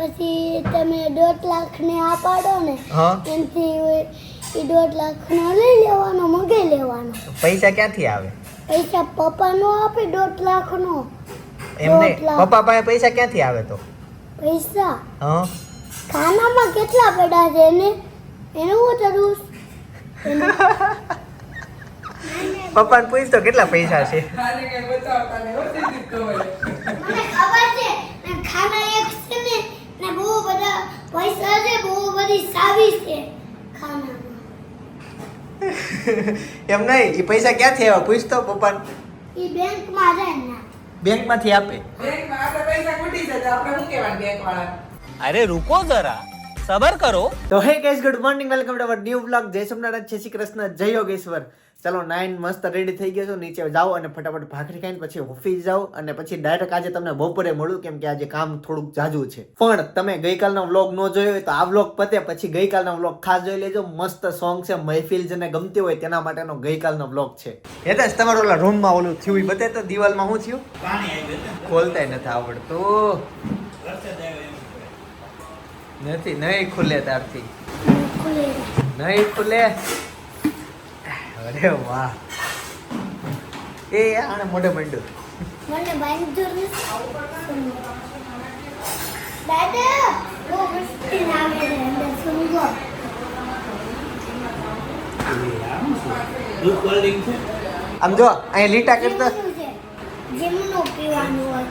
પછી તમે દોઢ લાખ ને આ પાડો ને એનાથી એ દોઢ લાખ નો લઈ લેવાનો મગાઈ લેવાનો. પૈસા ક્યાંથી આવે? પૈસા પપ્પા નો આપે દોઢ લાખ નો એમને પપ્પા પાસે પૈસા ક્યાંથી આવે તો? પૈસા? હા. ખાનામાં કેટલા પડ્યા છે એને? એનું હું કરું પપ્પાને પૂછ તો કેટલા પૈસા છે? ખાલી કઈ બચાવતા નહીં હોતી દીધો હોય મને ખબર છે ખાના એક છે ને ને બહુ બધા પૈસા છે બહુ બધી સાવી છે એમ નહીં એ પૈસા ક્યાંથી આવ્યા? પૂછતો પપ્પાને. એ બેંકમાં જાય ને. બેંકમાંથી આપે. બેંકમાં આપણા પૈસા ખૂટી જતા. આપણે શું કહેવાનું બેંકવાળા? અરે રૂકો જરા. સબર કરો. તો hey guys good morning welcome to our new vlog જય સોમનાથ જય શ્રી કૃષ્ણ જય યોગેશ્વર. ચલો નાઇન મસ્ત રેડી થઈ ગયો છો. નીચે જાઓ અને ફટાફટ ભાખરી ખાઈને પછી ઓફિસ જાઓ અને પછી ડાયરેક્ટ આજે તમને બપોરે મળું કેમ કે આજે કામ થોડુંક જાજુ છે. પણ તમે ગઈકાલનો વ્લોગ ન જોયો હોય તો આ વ્લોગ પતે પછી ગઈકાલનો વ્લોગ ખાસ જોઈ લેજો. મસ્ત સોંગ છે મહેફિલ જેને ગમતી હોય તેના માટેનો ગઈકાલનો વ્લોગ છે. હેતેશ તમારો ઓલા રૂમમાં ઓલું થયું બતે તો દિવાલમાં હું થયું? પાણી ખોલતા નથી આવડતું. નથી નહીં ખુલે તારથી. નહીં ખુલે? અરે વાહ. એ આને મોઢે મંડ્યું. મને બાંધુર દાદા બહુ મસ્તી આવે છે અંદર સુંગો આમ જો અહીંયા લીટા કરતા. જેમનું પીવાનું હોય.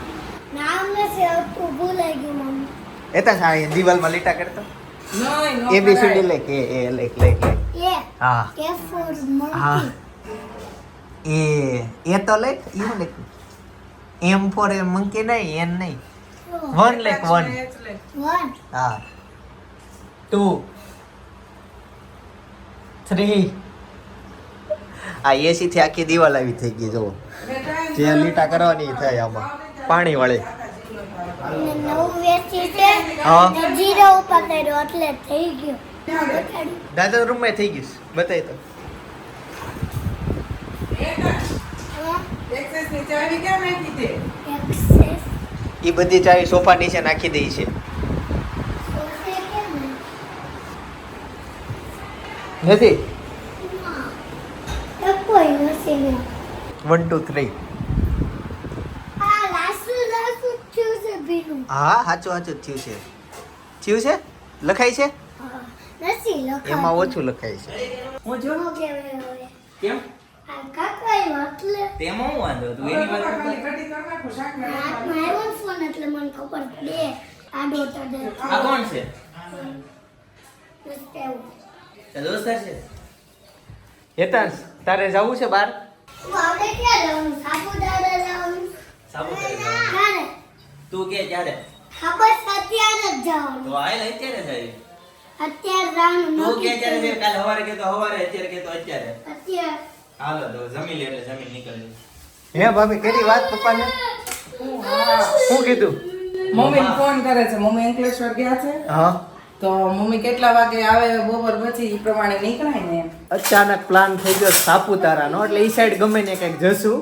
નામ નથી આવતું ભૂલાઈ ગયું મમ્મી એતા સારી દિવાલમાં લીટા કરતા. એ બી સી ડી લે કે એ લેખ લેખ લેખ એ હા. કે ફોર હા. મંકી એ એ તો લેખ ઈ લેખ એમ ફોર એમ મંકી નહીં એન નહીં. વન લેખ વન. એ લે. વન. હા. ટુ થ્રી આ એસી થી આખી દિવાલ આવી થઈ ગઈ જો જે લીટા કરવાની થાય આમાં. પાણી વળે દાદા રૂમમાં થઈ ગયું બતાય તો. એ બધી ચાવી સોફા નીચે નાખી દઈ છે. નથી? વન ટુ થ્રી આ લાસુ લાસુ થયું છે ભીનું હા સાચું સાચું જ થયું છે. થયું છે? લખાય છે? હા, નથી લખાતું. એમાં ઓછું લખાય છે. હું જો? કેમ? તેમાં હું વાંધો તું એની વાત ફોન એટલે મને ખબર આ કોણ છે? દોસ્તાર હેતાંશ તારે જવું છે બહાર? આવડે ક્યાં જવાનું? સાપુતારા જવાનું? સાપુતારા જવાનું. ક્યારે તું કે ક્યારે હા બસ અત્યારે જ તો જવાનું આયલ અત્યારે જાય અત્યારે જવાનું તું કે ક્યારે ત્યારે કાલ કાલે સવારે કે તો સવારે અત્યારે કે તો અત્યારે. અત્યારે. હાલો તો જમી લે એટલે જમીન નીકળી હે ભાભી કરી વાત પપ્પાને? શું કીધું? મમ્મી ફોન કરે છે. મમ્મી અંકલેશ્વર ગયા છે? હા. તો મમ્મી કેટલા વાગે આવે? બપોર પછી એ પ્રમાણે નીકળાય ને અચાનક પ્લાન થઈ ગયો સાપુતારાનો એટલે એ સાઈડ ગમે ને કંઈક જશું.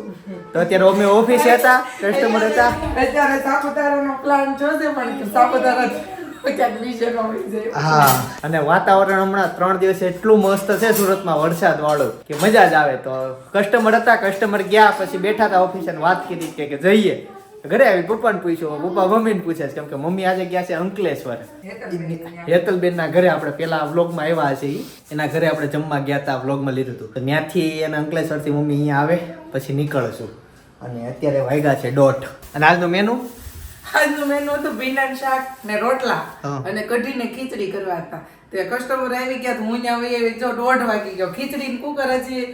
તો અત્યારે અમે ઓફિસે હતા કસ્ટમર હતા. અત્યારે સાપુતારાનો પ્લાન જોશે પણ સાપુતારા હા અને વાતાવરણ હમણાં ત્રણ દિવસ એટલું મસ્ત છે સુરતમાં વરસાદ વાળું કે મજા જ આવે તો. કસ્ટમર હતા કસ્ટમર ગયા પછી બેઠા હતા ઓફિસે વાત કીધી કે જઈએ. ઘરે આવી પપ્પાને પૂછ્યું પપ્પા મમ્મીને પૂછે છે. કેમ કે મમ્મી આજે ગયા છે અંકલેશ્વર. હેતલબેન ના ઘરે આપણે પેલા વ્લોગમાં આવ્યા છે. એના ઘરે આપણે જમવા ગયા હતા વ્લોગમાં લીધું હતું. તો ત્યાંથી એના અંકલેશ્વરથી મમ્મી અહીંયા આવે પછી નીકળશું. અને અત્યારે વાગ્યા છે દોઢ. અને આજનું મેનુ આજનું મેનુ હતું ભીંડા શાક ને રોટલા. અને કઢીને ખીચડી કરવા હતા. તે કસ્ટમર આવી ગયા હું ત્યાં આવી જો દોઢ વાગી ગયો. ખીચડી કુકર હજી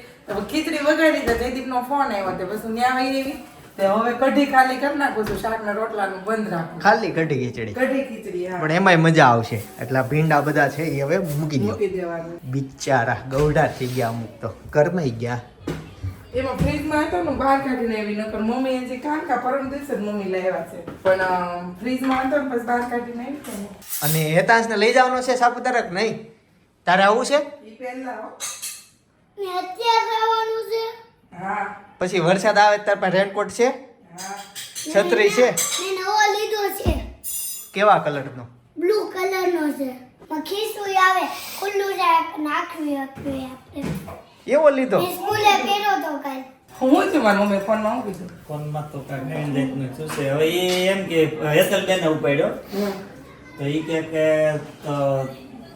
ખીચડી વગાડી દીધા જયદીપ નો ફોન આવ્યો તે હું ત્યાં આવી તે હવે કઢી ખાલી કરી નાખું છું શાક ને રોટલાનું બંધ રાખું. ખાલી કઢી ખીચડી. કઢી ખીચડી હા. પણ એમાંય મજા આવશે. એટલા ભીંડા બધા છે એ હવે મૂકી દો. મૂકી દેવાનું. બિચારા ગૌડા થઈ ગયા અમુક તો. કરમાઈ ગયા. એમાં ફ્રીજમાં હતો ને બહાર કાઢીને આવી નકર મમ્મી હજી કાંકા પરમ દિવસે જ મમ્મી લાવ્યા છે. પણ ફ્રીજમાં હતો ને પછી બહાર કાઢીને આવી. અને હેતાંશને લઈ જવાનો છે સાપુતારા કે નહીં? તારે આવું છે? એ પહેલા હો. ને અત્યારે આવવાનું છે. હા. પછી વરસાદ આવે તાર પાસે રેનકોટ છે? છત્રી છે? મેં નવો લીધો છે. કેવા કલરનો કલરનો છે. માં ખીસું આવે. ખુલ્લું જાય નાખવી આપવી આપણે. એવો લીધો? સ્કૂલે પહેર્યો તો કાલ. હું જ મારી મમ્મી ફોનમાં હું કીધું? ફોનમાં તો કાંઈ જાતનું શું છે હવે એ એમ કે હેતલબેને ઉપાડ્યો. તો એ કે કે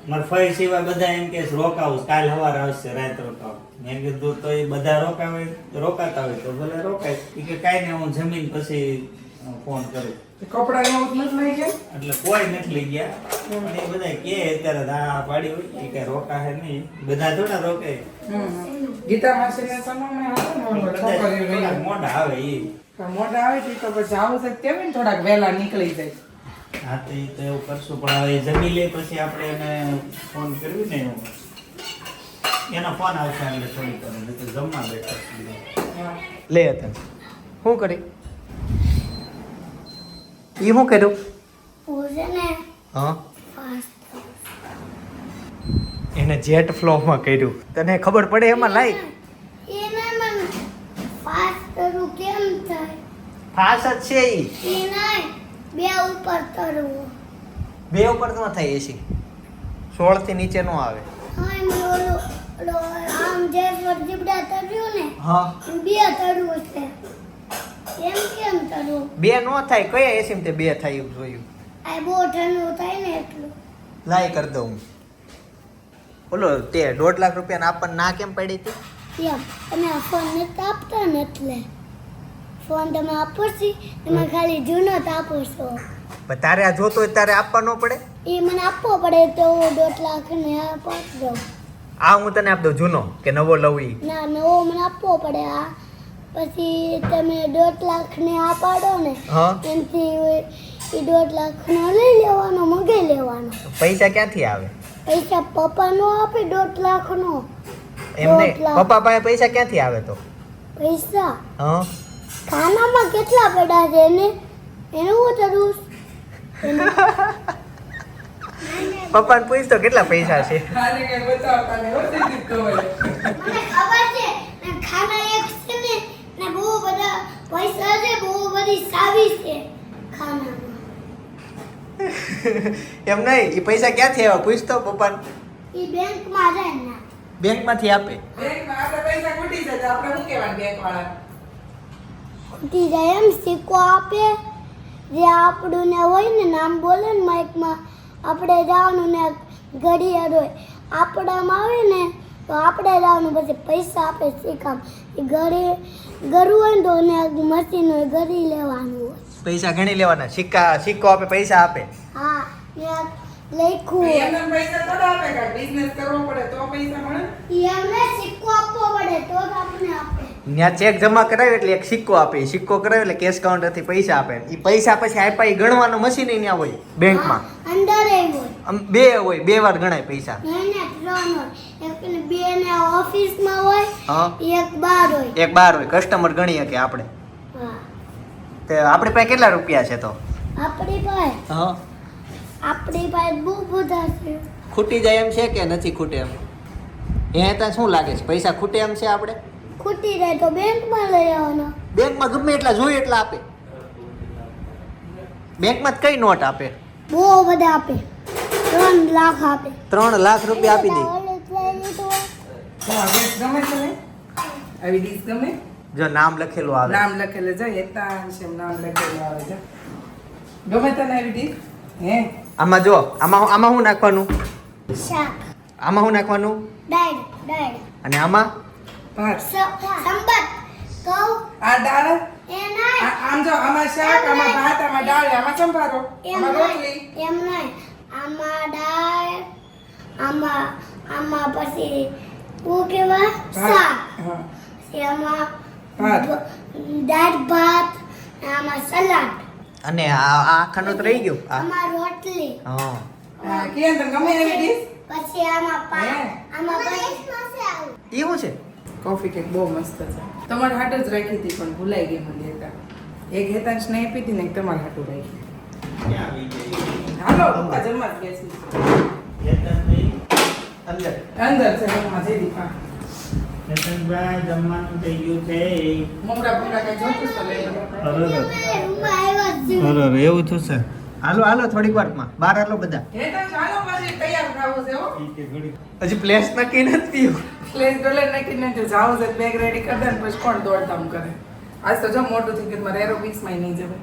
મારા ફઈ સિવાય બધા એમ કે રોકાવું કાલ સવારે આવશે રાત રોકાવું. મેં કીધું તો એ બધા રોકાવે રોકાતા હોય તો ભલે રોકાય. એ કે કાંઈ નહીં હું જમીન પછી ફોન કરું. કપડા નથી લઈ ગયા? એટલે કોઈ નથી લઈ ગયા. એ બધા કે અત્યારે દા પાડી હોય. એ કઈ રોકાશે નહીં. બધા થોડા રોકાય ગીતા માસીને મોઢા આવે એ મોઢા આવે તો પછી આવું છે તેમ ને થોડાક વહેલા નીકળી જાય. હા તો એ તો એવું કરશું. પણ હવે જમી લે પછી આપણે એને ફોન કરવી ને એવું. એનો ફોન આવશે એટલે થોડીક કરો નહીં તો જમવા બેઠા લે હતા શું કરી? એ શું કર્યું? હું? હા એને જેટ ફ્લોમાં કર્યું. તને ખબર પડે એમાં લાઈ? એને ફાસ્ટ છે ઈ. એ બે ઉપર તરવું. બે ઉપર ન થાય એસી. સોળથી નીચે નો આવે. ઓલું આમ જે જીબડા તર્યું ને હા. બે તરવું છે. એમ કેમ તરવું બે નો થાય કયા એસીમ તે બે થાય એવું જોયું. આ બહુ ઠંડુ થાય ને એટલું. લાઈ કરી દઉં. બોલો તે દોઢ લાખ રૂપિયા આપણને ના કેમ પડી હતી? તમે ફોન નથી આપતા ને એટલે. ફોન તમે આપો છો તમે ખાલી જૂનો જ આપો છો. પણ તારે આ જોતો હોય તારે આપવા ન પડે? એ મને આપવો પડે તો દોઢ લાખ ને આપો દઉં. આ હું તને આપ દઉં જૂનો કે નવો લઉં ઈ. ના નવો મને આપવો પડે આ. પછી તમે દોઢ લાખ ને આ પાડો ને એનાથી એ દોઢ લાખ નો લઈ લેવાનો મગે લેવાનો. પૈસા ક્યાંથી આવે? પૈસા પપ્પા નો આપે દોઢ લાખ નો એમ નહીં દોઢ લાખ. પપ્પા પાસે પૈસા ક્યાંથી આવે તો? પૈસા? હા. ખાનામાં કેટલા પડ્યા છે એને? એનું હું કરું પપ્પાને પૂછ તો કેટલા પૈસા છે? ખાલી કઈ બચાવતા ને ઓછી દીધું હોય. મને ખબર છે ને ખાના એક છે ને ને બહુ બધા પૈસા છે બહુ બધી સાવી એમ નહીં એ પૈસા ક્યાંથી આવ્યા? પૂછ તો પપ્પાને. એ બેંકમાં જાય ને. બેંકમાંથી આપે. બેંક ખૂટી જાય એમ સિક્કો આપે. જે આપણું ને હોય ને નામ બોલે ને માઇકમાં આપણે જવાનું ને ઘડિયાળ હોય આપણામાં આવે ને તો આપણે જવાનું પછી પૈસા આપે શીખામ એ ઘરે ગરું હોય ને તો ને મશીન હોય ઘડી લેવાનું હોય. પૈસા ગણી લેવાના. સિક્કા સિક્કો આપે પૈસા આપે. હા ને લખ્યું પૈસા થોડા આપે બિઝનેસ કરવો પડે તો પૈસા મળે? એમને સિક્કો આપવો પડે તો જ આપણે આપે. ત્યાં ચેક જમા કરાવે એટલે એક સિક્કો આપે. સિક્કો કરાવે એટલે કેશ કાઉન્ટરથી પૈસા આપે. એ પૈસા પછી આપ્યા એ ગણવાનું મશીન ત્યાં હોય બેંકમાં અંદર બે હોય બે વાર ગણાય પૈસા. એક બાર હોય. કસ્ટમર ગણી શકે આપણે. તે આપણી પાસે કેટલા રૂપિયા છે તો? આપણી પાસે? હા. આપણી પાસે બહુ બધા છે. ખૂટી જાય એમ છે કે નથી ખૂટે એમ? એ ત્યાં શું લાગે છે? પૈસા ખૂટે એમ છે આપણે? ખૂટી જાય તો બેંકમાં લઈ આવવાનો. બેંકમાં ગમે એટલા જોઈએ એટલા આપે. બેંકમાં કઈ નોટ આપે? બહુ બધા આપે. ત્રણ લાખ આપે. ત્રણ લાખ રૂપિયા આપી દે. આવી ડીશ ગમે? જો નામ લખેલું આવે. નામ લખેલું જો હેતાંશ એમ નામ લખેલું આવે છે. ગમે તને આવી ડીશ હે? આમાં જો આમાં આમાં શું નાખવાનું? શાક. આમાં હું નાખવાનું? ડાળ ડાળ અને આમાં? ભાત. સંબત. કહું આ દાળ? એ નહીં. આમ જો આમાં શાક આમાં ભાત આમાં દાળ આમાં સંભારો એમ આમાં રોટલી. નહીં એમ નહીં. આમાં દાળ આમાં આમાં પછી શું કેવા શાક. આમાં ભાત. દાળ ભાત આમાં સલાડ. અને આ આખાનું તો રહી ગયું. આમાં રોટલી. હા. હા કેમ? ગમે એવી ડીશ પછી આમાં પા હે? આમાં પછી એ એવું છે? કોફી કેક બહુ મસ્ત છે. તમારે હાટ જ રાખી હતી પણ ભૂલાઈ ગઈ મને લેતા. એક હેતાંશ ને આપી હતી ને એક તમારે હાટું રાખી? હાલો પપ્પા જમવા જ બેસી અંદર અંદર છે જમવા જઈ જમવાનું થઈ ગયું છે મમરા બમરા કઈ જોતું તો લઈ અરે, હું આવ્યો જ છું. અરે, એવું થશે હાલો હાલો થોડીક વારમાં. બહાર હાલો બધા. હજી પ્લેસ નક્કી નથી પ્લેસ ડોલર નાખીને જો જાવ છે બેગ રેડી કરી દે ને પછી કોણ દોડધામ કરે? આજ તો જો મોટું થઈ ગયું મારે એરોબિક્સમાં નહીં જવાય.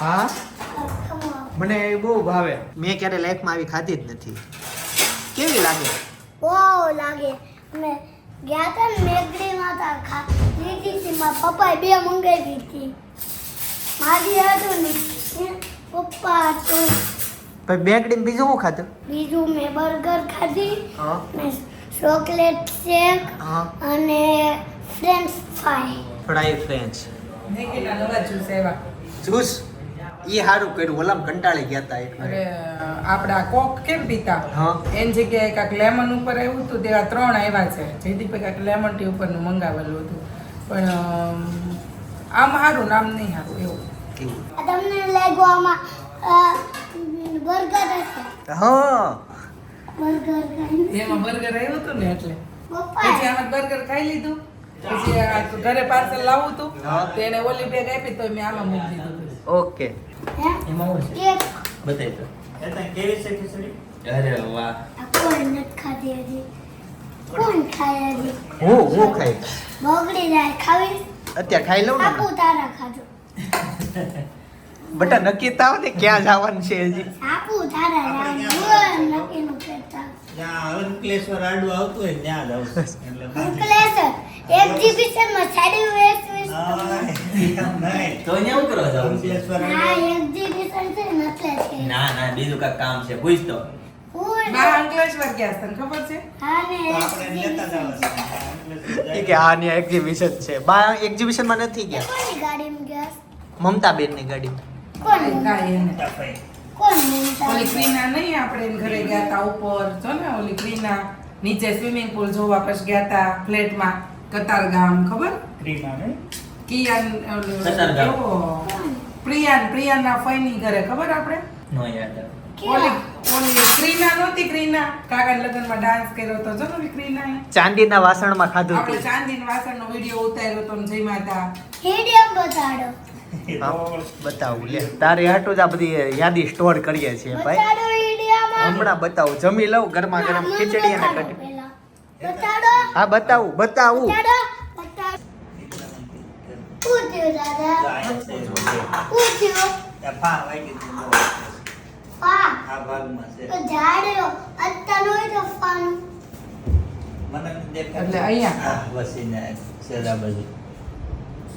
હા? મને એ બહુ ભાવે. મેં ક્યારે લાઈફમાં આવી ખાધી જ નથી. કેવી લાગે? વાવ લાગે. અમે ગયા હતા ને મેઘડીમાં તા ખા લીધી હતી મારા પપ્પાએ બે મંગાવી હતી. મારી હતું ને પપ્પા હતું પછી બેકડીને બીજું શું ખાધું? બીજું મેં બર્ગર ખાધી હા. ચોકલેટ શેક હા. અને ફ્રેન્ચ ફ્રાય. Fry French. નવા જ્યુસ એવા જ્યુસ? ઈ સારું કર્યું. ઓલામ કંટાળી ગયા હતા એક અરે આપડા કોક કેમ પીતા? હા. એની જગ્યાએ કાંક લેમન ઉપર આવ્યું હતું તેવા ત્રણ આવ્યા છે. જયદીપે કાંક લેમન ટી ઉપરનું મંગાવેલું હતું. પણ આમ સારું નામ નહીં સારું એવું. તમને લાગ્યું આમાં બર્ગર હશે. હા. બર્ગર ખાઈ એમાં બર્ગર આવ્યું હતું ને એટલે. પછી આમાં બર્ગર ખાઈ લીધું. પછી ઘરે પાર્સલ લાવું તું. તો એને ઓલી બેગ આપી તો મેં આમાં મૂકી દીધું ઓકે. એમાં હું છે. બતાવી તો એટલે કેવી છે ખીચડી? અરે વાહ. કોણ કોઈ નથી ખાધી હજી? કોણ ખાય હજી? હું હું ખાઈ? બગડી જાય ખાવી? અત્યારે ખાઈ લઉં ને? તારા ખાજો. બટા નક્કી તાવ ને ક્યાં જવાનું છે હજી? અંકલેશ્વર આડું આવતું હોય ત્યાં જ આવશે. સાડી વેસ્ટ. તો. અહીંયા જાવ અંકલેશ્વર હા એક્ઝિબિશન છે એટલે છે. ના ના બીજું કાંઈક કામ છે પૂછ તો. અંકલેશ્વર ગયા છે ખબર છે? હા ને આપણે લેતા જ exhibition. આવવાનું. અંકલેશ્વર જાય. એ કે આ ને એક્ઝિબિશન છે. બા એક્ઝિબિશનમાં નથી ગયા? ગાડીમાં મમતા બેનની ગાડી કાંઈ કોણ કાંઈ એને. તપાઈ. કોણ ઓલી ક્રીના નહીં આપણે ઘરે ગયા તા ઉપર જો ને ઓલી ક્રીના નીચે સ્વિમિંગ પુલ જોવા પછી ગયા તા ફ્લેટમાં કતાર ગામ ખબર ક્રીમા નહીં? કિયાન ઓલું કતારગામ. પ્રિયાન પ્રિયાના ફઈની ઘરે ખબર આપણે નો યાદ. ઓલી ઓલી ક્રીના નહોતી ક્રીના કાકાના લગ્નમાં ડાન્સ કર્યો તો જો ને ઓલી ક્રીનાએ. ચાંદીના વાસણમાં ખાધું આપણે વાસણ ચાંદીના વાસણનો વીડિયો ઉતાર્યો તો ને જય માતા બતાડો હા, બતાવું લે. તારે હાટું જ આ બધી યાદી સ્ટોર કરીએ છીએ ભાઈ. હમણાં બતાવું. જમી લઉં ગરમા ગરમ ખીચડી અને કઢી. હા બતાવું બતાવું. એટલે અહીંયા.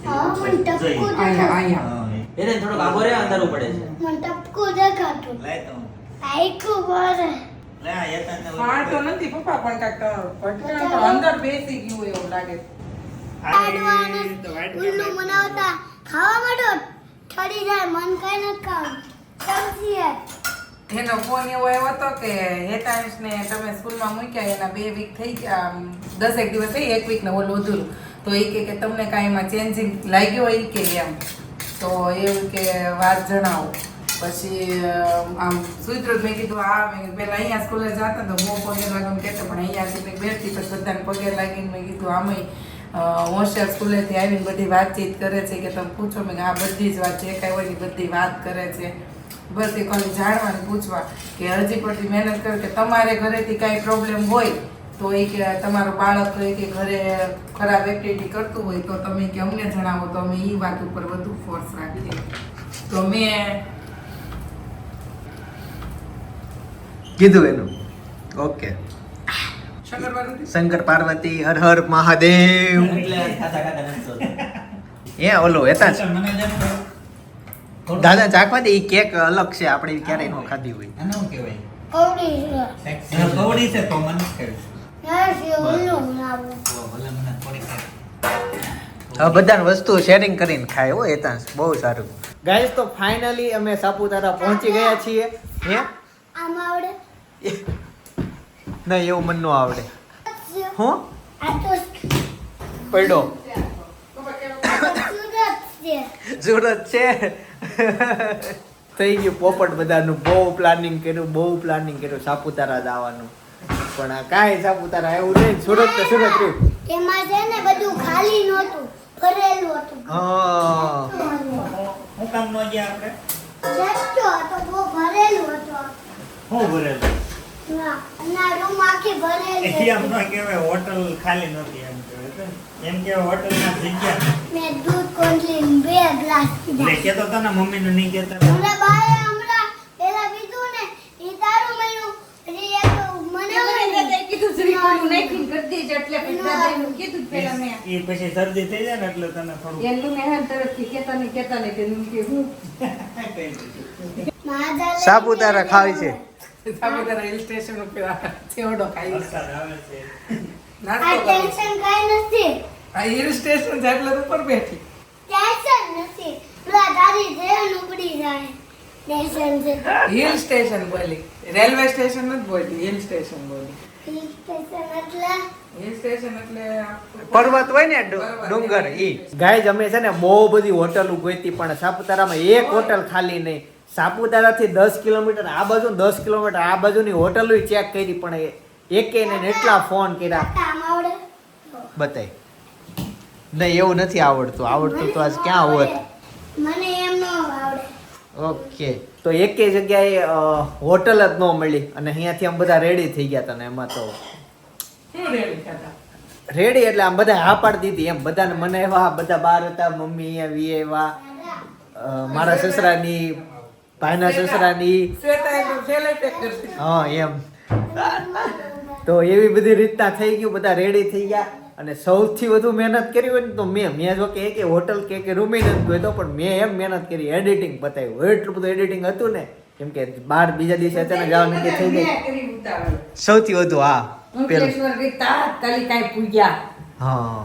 હા, એને રે અંધારું પડે છે. મને ટપકું દેખાતું. તો. આયકું બોરે લે આ યતનને ઓલું તો નથી પપ્પા પણ કાંઈક ભટકાણું તો અંદર બેસી ગયું એવું લાગે. આડવાને આ તો white ઉલ્લુ colour. ખાવા માંડો? ઠરી જાય મન કઈ સમજીએ એનો ફોન એવો આવ્યો હતો કે હેતાંશને તમે સ્કૂલમાં મૂક્યા એના બે વીક થઈ ગયા દસેક દિવસ થઈ એક વીક ને ઓલું અધૂરું. તો એ કે કે તમને કાંઈ એમાં ચેન્જિંગ લાગ્યું હોય કે એમ. તો એવું કે વાત જણાવો. પછી આમ સુધરું મેં કીધું આ મેં કીધું અહીંયા સ્કૂલે જતા તો બહુ પગે લાગવાનું કહેતા, પણ અહીંયા સુધી બેઠતી પછી બધાને પગે લાગીને મેં કીધું, આમાંય હોશિયાર સ્કૂલેથી આવીને બધી વાતચીત કરે છે કે તમે પૂછો. મેં આ બધી જ વાત જે કાંઈ હોય બધી વાત કરે છે. બસ એ ખાલી જાણવાનું પૂછવા કે હજી પડતી મહેનત કરો કે તમારે ઘરેથી કાંઈ પ્રોબ્લેમ હોય તો એ કે તમારું બાળક એ કે ઘરે ખરાબ એક્ટિવિટી કરતું હોય તો તમે કે અમને જણાવો તો અમે એ વાત ઉપર વધુ ફોર્સ રાખીએ. તો મેં કીધું એનું. ઓકે શંકર પાર્વતી? શંકર હર હર મહાદેવ. એ ઓલો હતા જ. મને તો થોડું- દાદા ચાખવા દે એ કેક અલગ છે આપણે ક્યારેય ન ખાધી હોય. આને શું કહેવાય? કવડી છે. કવડી છે તો મને હવે બધાને વસ્તુ શેરિંગ કરીને ખાય હો એતાંશ બહુ સારું. ગાઈસ તો ફાઇનલી અમે સાપુતારા પહોંચી ગયા છીએ. હે? આમ આવડે નહીં એવું મન ન આવડે. હું? છે સુરત છે. થઈ ગયું પોપટ બધાનું. બહુ પ્લાનિંગ કર્યું બહુ પ્લાનિંગ કર્યું સાપુતારા જવાનું પણ આ કાંઈ સાપુતારા એવું નહીં. સુરત તો સુરત રહ્યું. એમાં છે ને બધું ખાલી નહોતું ભરેલું હતું. હા. હું કામ ન ગયા આપણે? જતો હતો બહુ ભરેલું હતો હું ભરેલું? ના ના રૂમ આખી ભરેલી એમ ન કહેવાય હોટલ ખાલી નહોતી એમ કહેવાય એમ કે જગ્યા. મેં દૂધ બે ગ્લાસ તને મમ્મીને નહીં કહેતા. હમણાં બાએ હમણાં પેલા પીધું ને ઈ તારું મળ્યું પછી એક મને દાદાએ કીધું શ્રીફળનું નાખીને કરી દેજે એટલે પછી દાદાએ કીધું પેલા મેં એ પછી શરદી થઈ જાય ને એટલે તને થોડું એનું મેં તરફથી કહેતા નહીં કહેતા નહીં કે હું કે હું સાપુતારા ખાવી છે. સાપુતારા હિલ સ્ટેશન ઉપર આ ખાઈ છે. વરસાદ આવે છે. આ નાસ્તો ટેન્શન કાંઈ નથી. આ હિલ સ્ટેશન છે એટલે ઉપર બેઠી. ટેન્શન નથી. પેલા તારી ટ્રેન ઉપડી જાય. ટેન્શન છે. હિલ સ્ટેશન બોલી. રેલવે સ્ટેશન નથી બોલતી હિલ સ્ટેશન બોલી. હિલ સ્ટેશન એટલે પર્વત હોય ને ડુંગર ઈ. ગાય અમે છે ને બહુ બધી હોટલો ગોતી પણ સાપુતારામાં એક હોટલ ખાલી નહીં. સાપુતારાથી દસ કિલોમીટર આ બાજુ દસ કિલોમીટર આ બાજુની હોટલ ચેક કરી પણ એ- એકે ને એટલા ફોન કર્યા. બતાય. નહીં એવું નથી આવડતું. આવડતું તો આજ ક્યાં હોત મને એમ ન આવડે. ઓકે. તો એકે જગ્યાએ હોટલ જ ન મળી અને અહીંયાથી આમ બધા રેડી થઈ ગયા તને એમાં તો. રેડી એટલે આમ બધા હા પાડી દીધી એમ. બધાને મને એવા બધા બાર હતા મમ્મી આવી એવા મારા સસરાની ભાઈના સસરાની. હા એમ. તો એવી બધી રીતના થઈ ગયું બધા રેડી થઈ ગયા. અને સૌથી વધુ મહેનત કરી હોય ને તો મેં મેં જો કે એક હોટલ કે કે રૂમી નથી ગયો તો પણ મેં એમ મહેનત કરી એડિટિંગ બતાવ્યું. એટલું બધું એડિટિંગ હતું ને કેમ કે બાર બીજા દિવસે અચાનક જવાનું નક્કી થઈ ગઈ. સૌથી વધુ હા. અંકલેશ્વર ગઈ તાત્કાલિક કાંઈ પૂગ્યા હા.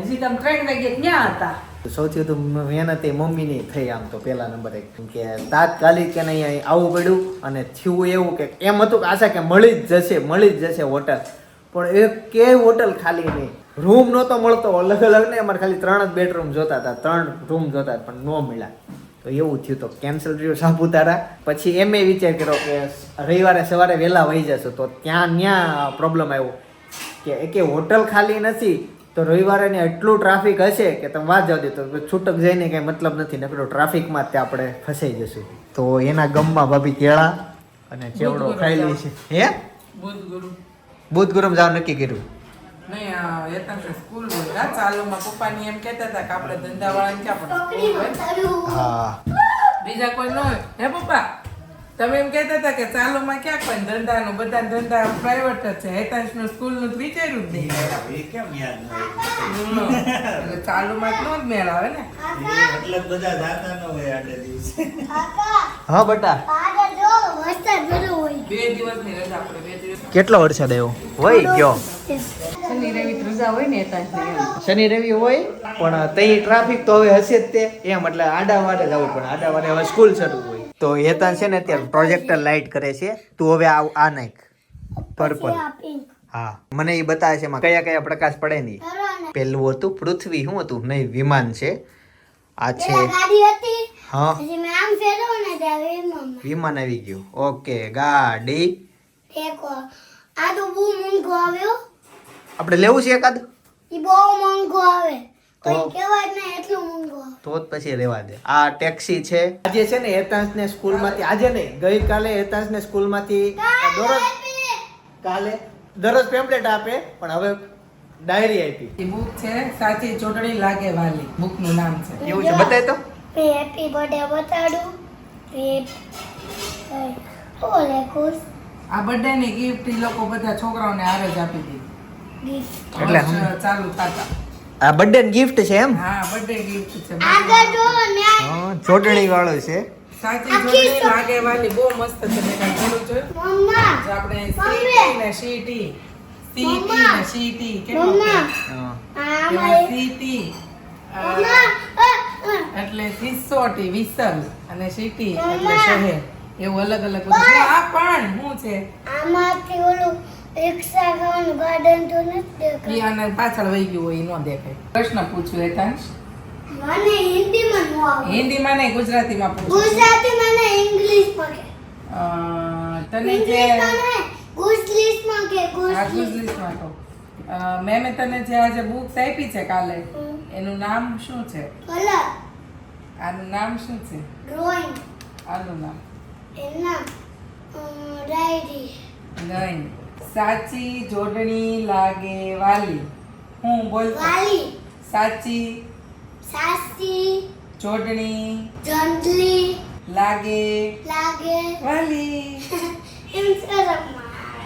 હજી તમે ત્રણ વાગે ક્યાં હતા. સૌથી વધુ મહેનત એ મમ્મીની થઈ આમ તો પહેલા નંબરે કે તાત્કાલિક કે નહીં અહીં આવવું પડ્યું અને થયું એવું કે એમ હતું કે આશા કે મળી જ જશે મળી જ જશે હોટલ. પણ એક કે હોટલ ખાલી નહીં. રૂમ નહોતો મળતો અલગ અલગ ને અમારે ખાલી ત્રણ જ બેડરૂમ જોતા હતા ત્રણ રૂમ જોતા પણ ન મળ્યા. તો એવું થયું તો કેન્સલ થયું સાપુતારા. પછી એમ એ વિચાર કર્યો કે રવિવારે સવારે વહેલા વહી જશું. તો ત્યાં ત્યાં પ્રોબ્લેમ આવ્યો કે એકે હોટલ ખાલી નથી તો રવિવારે ને એટલું ટ્રાફિક હશે કે તમે વાત જાવ દે. તો છૂટક જઈને કાંઈ મતલબ નથી. નકરો ટ્રાફિકમાં જ તે આપણે ફસાઈ જશું. તો એના ગમમાં ભાભી કેળા અને ચેવડો ખાઈ લે છે. હે? બુધ ગુરુ બુધ ગુરુમ જવાનું નક્કી કર્યું. નહીં આ યતન સ્કૂલ હોય ચાલુમાં પપ્પાની એમ કહેતા હતા કે આપણે ધંધાવાળાને ક્યાં પણ હા. બીજા કોઈ ન હોય. હે પપ્પા? તમે એમ કહેતા હતા કે ચાલુમાં ક્યાં પણ ધંધાનું બધા ધંધા પ્રાઇવેટ જ છે. હેતાંશનું સ્કૂલનું તો વિચાર્યું જ નહીં. એ કેમ યાદ? એટલે ચાલુમાં જ જ મેળ આવે ને. એટલે બધા જાતા ન હોય આટલે દિવસે. હા બટા. આગળ જો વરસાદ પડ્યો હોય બે દિવસની રજા આપણે દિવસ. કેટલો વરસાદ આવ્યો? હોય ગયો. શનિ રવિ રજા હોય ને એમ. શનિ રવિ હોય પણ તઈ ટ્રાફિક તો હવે હશે જ તે. એમ એટલે આડા વારે જવું પણ આડા વારે હવે સ્કૂલ શરૂ હોય. તો હેતન છે ને અત્યારે પ્રોજેક્ટર લાઇટ કરે છે. તું હવે આ આ નાખ. પર્પલ હા. મને એ બતાવે છે એમાં કયા કયા પ્રકાશ પડે નહીં પેલું હતું પૃથ્વી શું હતું? નહીં વિમાન છે. આ છે. હા. વિમાન આવી ગયું. ઓકે ગાડી. આપણે લેવું છે એકાદ? બહુ મોંઘો આવે. તો- જ તો પછી રહેવા દે. આ ટેક્સી છે. આજે છે ને હેતાંશ ને સ્કૂલમાંથી આજે નહીં ગઈકાલે હેતાંશ ને સ્કૂલમાંથી દરરોજ કાલે? દરરોજ પેમ્પલેટ આપે પણ હવે ડાયરી આપી. એ બુક છે સાચી ચૂંટણી લાગે વાલી. બુકનું નામ છે. એવું છે બતાય તો. હેપી બર્થડે બતાડું. ઓલે ખુશ? આ બર્થડે ની ગિફ્ટ એ લોકો બધા છોકરાઓને આરે જ આપી દીધી. એટલે ચાલુ થતા. આ બર્થડે ગિફ્ટ છે એમ? હા બર્થડે ગિફ્ટ છે આગળ જો ને હા જોડણી વાળો છે. સાચી જોડણી ચૂંટણી લાગે વાલી બહુ મસ્ત છે મેં કાંઈ જોયું મમ્મા જો આપણે સીટી ને સીટી સીટી ને સીટી કેટલું મમ્મા. હા. આમાં એમાં સીટી. એટલે સિસોટી વિસલ અને સીટી એટલે શહેર. એવું અલગ અલગ બધું. છે. આ પણ શું છે? આમાંથી ઓલું રિક્ષા ખાવાનું ગાર્ડન તો નથી દેખાય પાછળ વહી ગયું હોય ન દેખાય. પ્રશ્ન પૂછ્યો હેતાંશ મને હિન્દીમાં ન હિન્દીમાં નહીં ગુજરાતીમાં પૂછ્યું ગુજરાતી મને ઇંગ્લિશમાં કે. અ, તને જે ઇંગ્લિશમાં કે આ તો. મેમે તને જે આજે બુક આપી છે કાલે એનું નામ શું છે? કલર. આનું નામ શું છે? ડ્રોઈંગ આનું નામ. એના ડાયરી. નહીં સાચી જોડણી લાગે વાલી. હું બોલ વાલી. સાચી સાચી જોડણી જંડલી લાગે લાગે. વાલી. એમ શરમ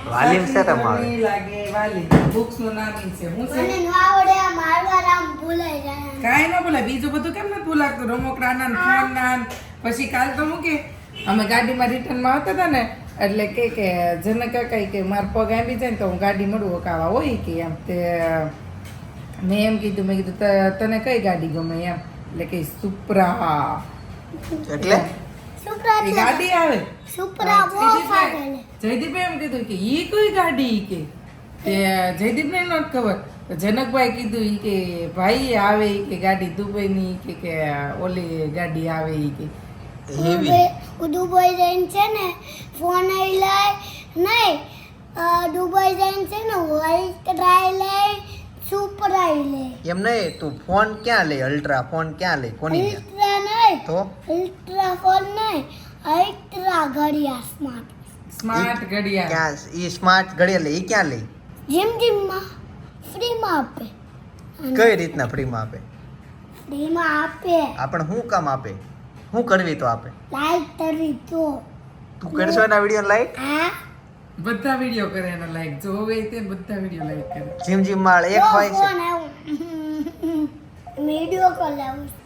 વાલીમ શરમ આવે. લાગે વાલી. બુક્સનું નામ છે. હું છે? મને વાવડે મારવા રામ ભૂલાઈ જાય કાઈ ન ભૂલાય. બીજું બધું કેમ ન ભૂલાતું? રમકડા ના ફોન ના પછી કાલ તો મૂકે અમે ગાડીમાં રિટર્નમાં આવતા હતા ને એટલે કે કે જનક કાકા કે મારા પગ આંબી જાય ને તો હું ગાડી મળું કાવા હોય કે એમ તે મેં એમ કીધું મેં કીધું તને કઈ ગાડી ગમે એમ? એટલે કે સુપ્રા. એટલે? ગાડી આવે. સુપ્રા બહુ એમ કીધું કે ઈ કઈ ગાડી કે? તે જયદીપને નોટ ખબર. જનકભાઈ કીધું કે ભાઈ આવે કે ગાડી દુબઈની ની કે કે ઓલી ગાડી આવે કે. હેવી. દુબઈ જઈને છે ને ફોન લઈ નહીં દુબઈ જઈને છે ને વ્હાઈટ રાય લે સુપરા લે એમ નહીં તું ફોન ક્યાં લે? અલ્ટ્રા ફોન ક્યાં લે? કોની અલ્ટ્રા નહીં તો? અલ્ટ્રા ફોન નહીં અલ્ટ્રા ઘડિયાળ સ્માર્ટ સ્માર્ટ ઘડિયાળ ક્યાં ઈ સ્માર્ટ ઘડિયાળ લે ઈ ક્યાં લે? જીમ જીમમાં ફ્રીમાં આપે. કઈ રીતના ફ્રીમાં આપે? ફ્રીમાં આપે. આપણે શું કામ આપે? શું કરવી તો આપે? લાઈક કરવી તો. તું કરશો એના વીડિયો લાઈક હા. બધા વીડિયો કરે એના લાઈક જોવે તે બધા વીડિયો લાઈક કરે. જીમ જીમ માળ એક હોય છે. કોલ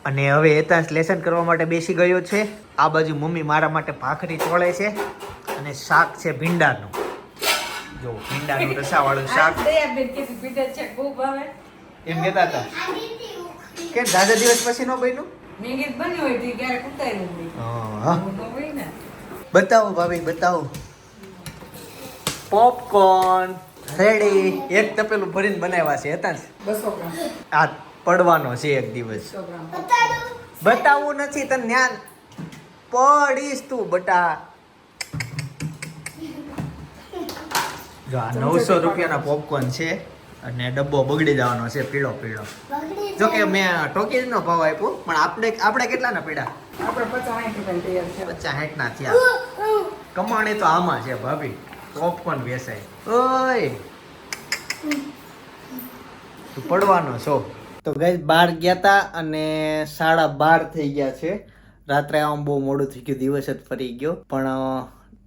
અને હવે એતાંશ લેસન કરવા માટે બેસી ગયો છે. આ બાજુ મમ્મી મારા માટે ભાખરી ચોળે છે અને શાક છે ભીંડાનું. જો ભીંડાનું રસાવાળું શાક. એમ કહેતા હતા. કે દાદા દિવસ પછી નો બન્યું? મેં બન્યું હોય તો ક્યારેક ઉતાર્યું હોય. હા હું. તો હોય ને. બતાવો ભાભી બતાવો. પોપકોર્ન રેડી એક તપેલું ભરીને બનાવ્યા છે હતા ને? આ પડવાનો છે એક દિવસ. બતાવું બતાવવું નથી તને જ્ઞાન પડીશ તું બટા. જો આ નવસો રૂપિયાના પોપકોર્ન છે. અને ડબ્બો બગડી જવાનો છે પીળો પીળો. જો કે મેં ટોકીજ નો ભાવ આપ્યો પણ આપણે આપણે કેટલાના પીડા? આપણે પચાસ સાઠ રૂપિયા તૈયાર છે. પચાસ સાઠ ના થયા કમાણી તો આમાં છે ભાભી. પોપકોર્ન વેસાય ઓય. તું પડવાનો છો. તો ગઈ બાર ગયા હતા અને સાડા બાર થઈ ગયા છે. રાત્રે આમ બહુ મોડું થઈ ગયું દિવસ જ ફરી ગયો. પણ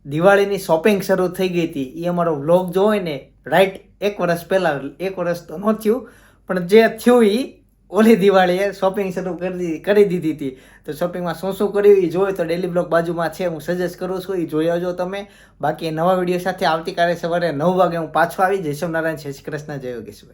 દિવાળીની શોપિંગ શરૂ થઈ ગઈ હતી. એ અમારો વ્લોગ જો હોય ને રાઈટ એક વર્ષ પહેલાં, એક વર્ષ તો ન થયું, પણ જે થયું એ ઓલી દિવાળીએ શોપિંગ શરૂ કરી દીધી કરી દીધી હતી. તો શોપિંગમાં શું શું કર્યું એ જોયું તો ડેલી બ્લોગ બાજુમાં છે, હું સજેસ્ટ કરું છું એ જોઈ આવજો તમે. બાકી નવા વીડિયો સાથે આવતીકાલે સવારે નવ વાગે હું પાછો આવી જય સોમનારાયણ શ્રી કૃષ્ણ, જય યોગેશ્વર.